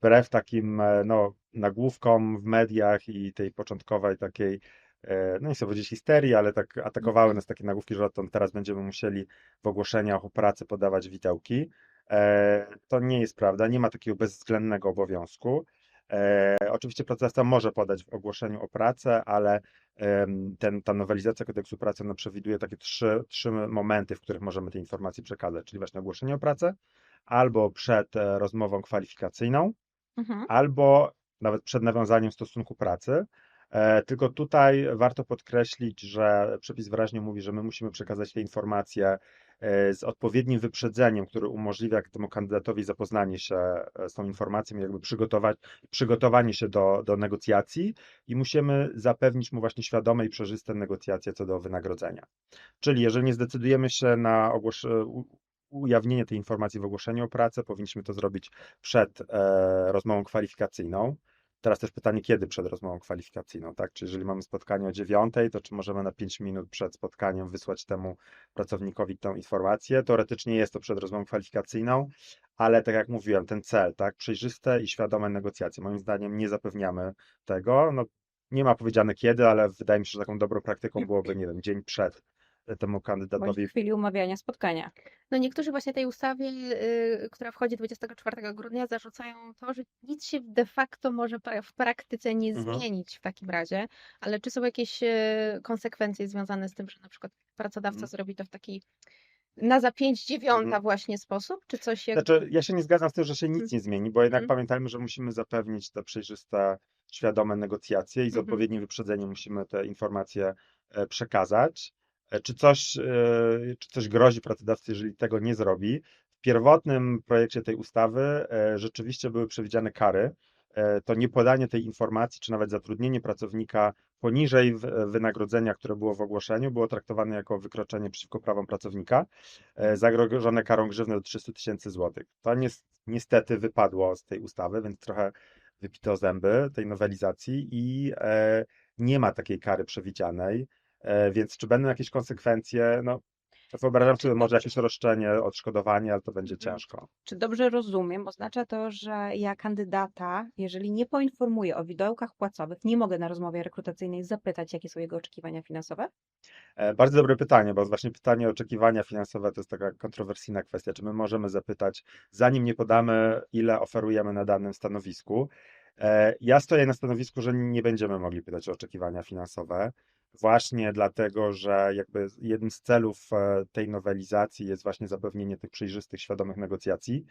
wbrew takim e, no, nagłówkom w mediach i tej początkowej takiej, e, no nie chcę powiedzieć histerii, ale tak atakowały nas takie nagłówki, że odtąd teraz będziemy musieli w ogłoszeniach o pracę podawać widełki. E, To nie jest prawda, nie ma takiego bezwzględnego obowiązku. Oczywiście pracodawca może podać w ogłoszeniu o pracę, ale ten, ta nowelizacja kodeksu pracy ona przewiduje takie trzy, trzy momenty, w których możemy te informacje przekazać, czyli właśnie ogłoszenie o pracę, albo przed rozmową kwalifikacyjną, Mhm. albo nawet przed nawiązaniem stosunku pracy. E, Tylko tutaj warto podkreślić, że przepis wyraźnie mówi, że my musimy przekazać te informacje e, z odpowiednim wyprzedzeniem, które umożliwia temu kandydatowi zapoznanie się e, z tą informacją, jakby przygotować, przygotowanie się do, do negocjacji i musimy zapewnić mu właśnie świadome i przejrzyste negocjacje co do wynagrodzenia. Czyli jeżeli nie zdecydujemy się na ogłos- u- ujawnienie tej informacji w ogłoszeniu o pracę, powinniśmy to zrobić przed e, rozmową kwalifikacyjną. Teraz też pytanie, kiedy przed rozmową kwalifikacyjną, tak? Czy jeżeli mamy spotkanie o dziewiątej, to czy możemy na 5 minut przed spotkaniem wysłać temu pracownikowi tę informację? Teoretycznie jest to przed rozmową kwalifikacyjną, ale tak jak mówiłem, ten cel, tak? Przejrzyste i świadome negocjacje. Moim zdaniem nie zapewniamy tego. No, nie ma powiedziane kiedy, ale wydaje mi się, że taką dobrą praktyką byłoby, nie wiem, dzień przed temu kandydatowi w chwili umawiania spotkania. No niektórzy właśnie tej ustawie, y, która wchodzi 24 grudnia, zarzucają to, że nic się de facto może w praktyce nie Mhm. zmienić w takim razie, ale czy są jakieś y, konsekwencje związane z tym, że na przykład pracodawca Mhm. zrobi to w taki na za 5 dziewiąta Mhm. właśnie sposób, czy coś jak... Znaczy, ja się nie zgadzam z tym, że się nic nie zmieni, bo jednak Mhm. pamiętajmy, że musimy zapewnić te przejrzyste, świadome negocjacje i z Mhm. odpowiednim wyprzedzeniem musimy te informacje e, przekazać. Czy coś, e, czy coś grozi pracodawcy, jeżeli tego nie zrobi? W pierwotnym projekcie tej ustawy e, rzeczywiście były przewidziane kary. E, To niepodanie tej informacji, czy nawet zatrudnienie pracownika poniżej wynagrodzenia, które było w ogłoszeniu, było traktowane jako wykroczenie przeciwko prawom pracownika zagrożone karą grzywny do 300 tysięcy złotych. To nies- niestety wypadło z tej ustawy, więc trochę wypito zęby tej nowelizacji i nie ma takiej kary przewidzianej, więc czy będą jakieś konsekwencje? No, wyobrażam sobie może jakieś roszczenie, odszkodowanie, ale to będzie Mhm. ciężko. Czy dobrze rozumiem? Oznacza to, że ja kandydata, jeżeli nie poinformuję o widełkach płacowych, nie mogę na rozmowie rekrutacyjnej zapytać, jakie są jego oczekiwania finansowe? E, Bardzo dobre pytanie, bo właśnie pytanie o oczekiwania finansowe to jest taka kontrowersyjna kwestia. Czy my możemy zapytać, zanim nie podamy, ile oferujemy na danym stanowisku? E, Ja stoję na stanowisku, że nie będziemy mogli pytać o oczekiwania finansowe, właśnie dlatego, że jakby jednym z celów e, tej nowelizacji jest właśnie zapewnienie tych przejrzystych, świadomych negocjacji.